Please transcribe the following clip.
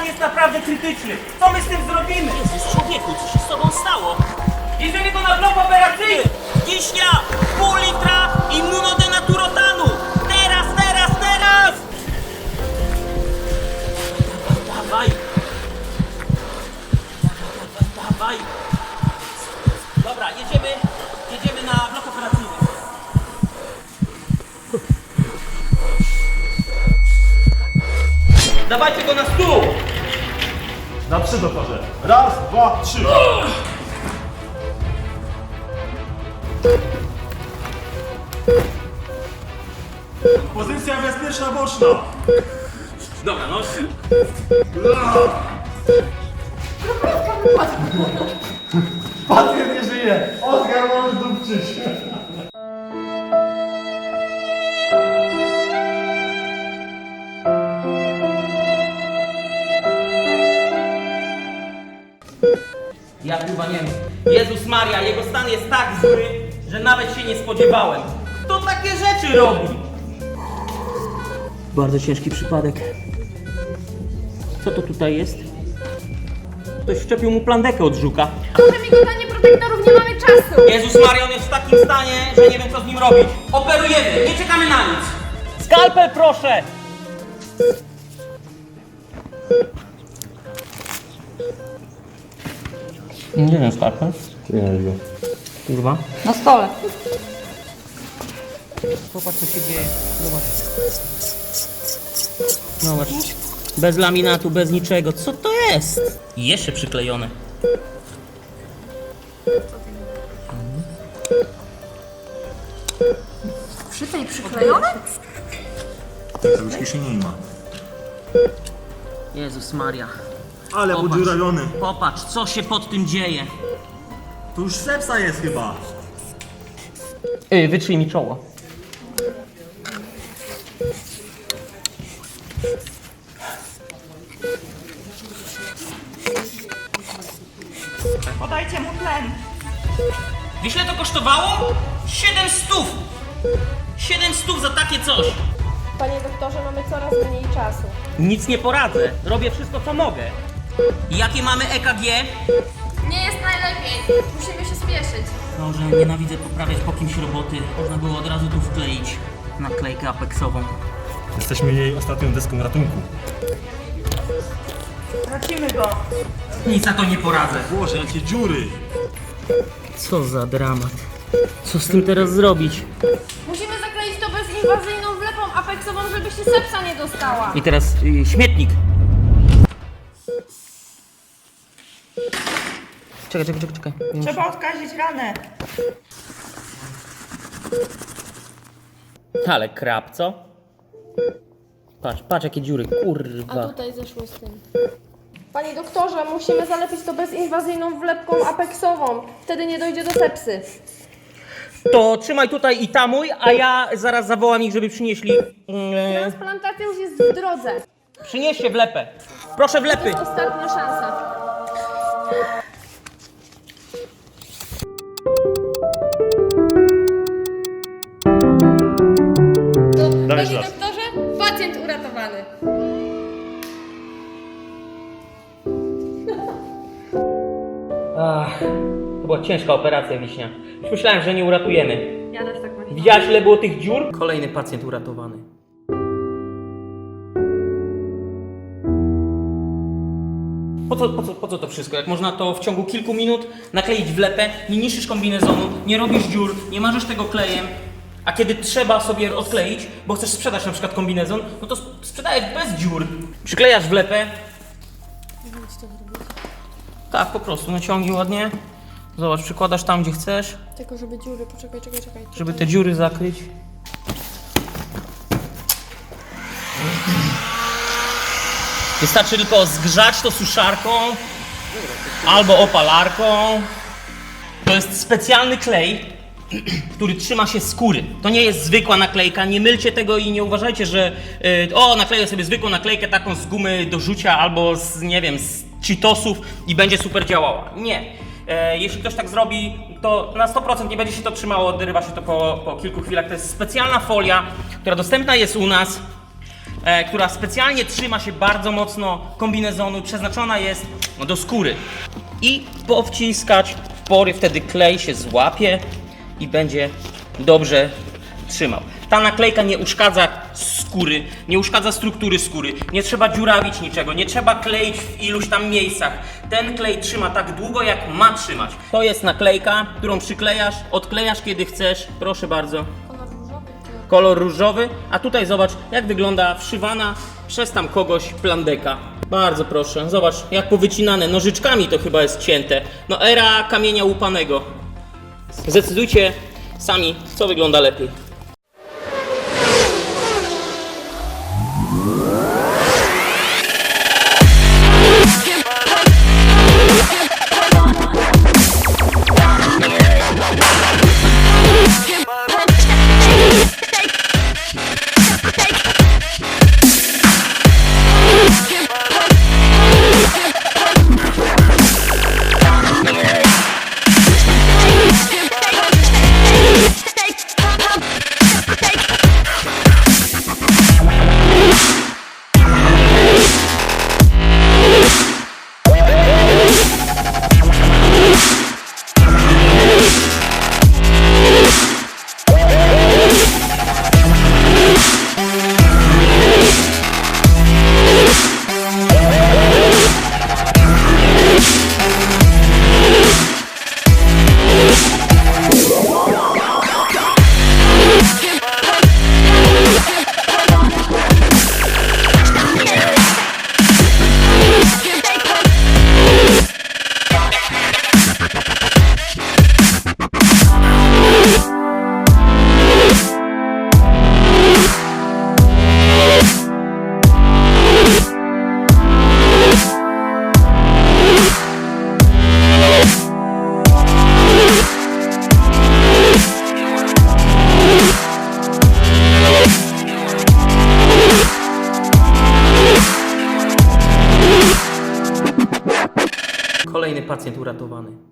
stan jest naprawdę krytyczny. Co my z tym zrobimy? Jezus człowieku, co się z tobą stało? Bierzemy go na blok operacyjny! Wiśnia, pół litra immunodenaturotanu! Teraz, teraz, teraz! Dawaj, dawaj, dawaj. Dobra, jedziemy, jedziemy na blok operacyjny. Dawajcie go na stół! Na trzy doktorze. Raz, dwa, trzy. Pozycja bezpieczna boczna. Dobra, no. Pacjent nie żyje. Oskar możesz dupczyć. Ja chyba nie wiem. Jezus Maria, jego stan jest tak zły, że nawet się nie spodziewałem. Kto takie rzeczy robi? Bardzo ciężki przypadek. Co to tutaj jest? Ktoś wszczepił mu plandekę od żuka. Proszę mi danie protektorów, nie mamy czasu! Jezus Maria, on jest w takim stanie, że nie wiem co z nim robić. Operujemy, nie czekamy na nic. Skalpel proszę! Nie wiem, skalpel. Nie wiem. Kurwa. Na stole. Popatrz co się dzieje. Zobacz. Zobacz. Bez laminatu, bez niczego. Co to jest? Jeszcze przyklejone. Przycej przyklejone? To już kieszeni nie ma. Jezus Maria. Ale Popatrz. podziurawiony. Popatrz, co się pod tym dzieje. To już sepsa jest chyba. Yy, wytrzyj mi czoło. Podajcie mu tlen. Wiesz ile to kosztowało? 7 stów! 7 stów za takie coś! Panie doktorze, mamy coraz mniej czasu. Nic nie poradzę. Robię wszystko co mogę. Jakie mamy EKG? Nie jest najlepiej. Musimy się spieszyć. Boże, nienawidzę poprawiać po kimś roboty. Można było od razu tu wkleić naklejkę apexową. Jesteśmy jej ostatnią deską ratunku. Tracimy go. Nic na to nie poradzę. Boże, jakie dziury. Co za dramat. Co z tym teraz zrobić? Musimy zakleić to bezinwazyjną wlepą apeksową, żeby się sepsa nie dostała. I teraz y, śmietnik. Czekaj, czekaj, czekaj, czekaj. Nie muszę- Trzeba odkazić ranę. Ale krab, co? Patrz, patrz jakie dziury, kurwa. tutaj zeszło z tym. Panie doktorze, musimy zalepić to bezinwazyjną wlepką apeksową. Wtedy nie dojdzie do sepsy. To trzymaj tutaj i tamuj, a ja zaraz zawołam ich, żeby przynieśli... Yy, Transplantacja już jest w drodze. przynieście wlepę. Proszę wlepy. Ostatnia szansa. Ach, to była ciężka operacja, Wiśnia. Już myślałem, że nie uratujemy. Ja też tak myślę. Widziałaś, ile było tych dziur? Kolejny pacjent uratowany. Po co, po, co, po co to wszystko? Jak można to w ciągu kilku minut nakleić w lepę, nie niszczysz kombinezonu, nie robisz dziur, nie marzysz tego klejem, a kiedy trzeba sobie odkleić, bo chcesz sprzedać na przykład kombinezon, no to sp- sprzedajesz bez dziur. Przyklejasz w lepę. Tak, po prostu, naciągnij ładnie. Zobacz, przykładasz tam, gdzie chcesz, Tylko żeby dziury, poczekaj, czekaj, czekaj. żeby te dziury zakryć. Wystarczy tylko zgrzać to suszarką albo opalarką. To jest specjalny klej, który trzyma się skóry. To nie jest zwykła naklejka, nie mylcie tego i nie uważajcie, że y, o, nakleję sobie zwykłą naklejkę taką z gumy do rzucia albo z, nie wiem, z cheetosów i będzie super działała. Nie. E, jeśli ktoś tak zrobi, to na 100% nie będzie się to trzymało, odrywa się to po, po kilku chwilach. To jest specjalna folia, która dostępna jest u nas. e, która specjalnie trzyma się bardzo mocno kombinezonu, przeznaczona jest do skóry. I powciskać w pory, wtedy klej się złapie i będzie dobrze trzymał. Ta naklejka nie uszkadza skóry, nie uszkadza struktury skóry, nie trzeba dziurawić niczego, nie trzeba kleić w iluś tam miejscach. Ten klej trzyma tak długo, jak ma trzymać. To jest naklejka, którą przyklejasz, odklejasz kiedy chcesz, proszę bardzo. Kolor różowy, a tutaj zobacz, jak wygląda wszywana przez tam kogoś plandeka. Bardzo proszę, zobacz, jak powycinane, nożyczkami to chyba jest cięte. No era kamienia łupanego. Zdecydujcie sami, co wygląda lepiej. Uratowany.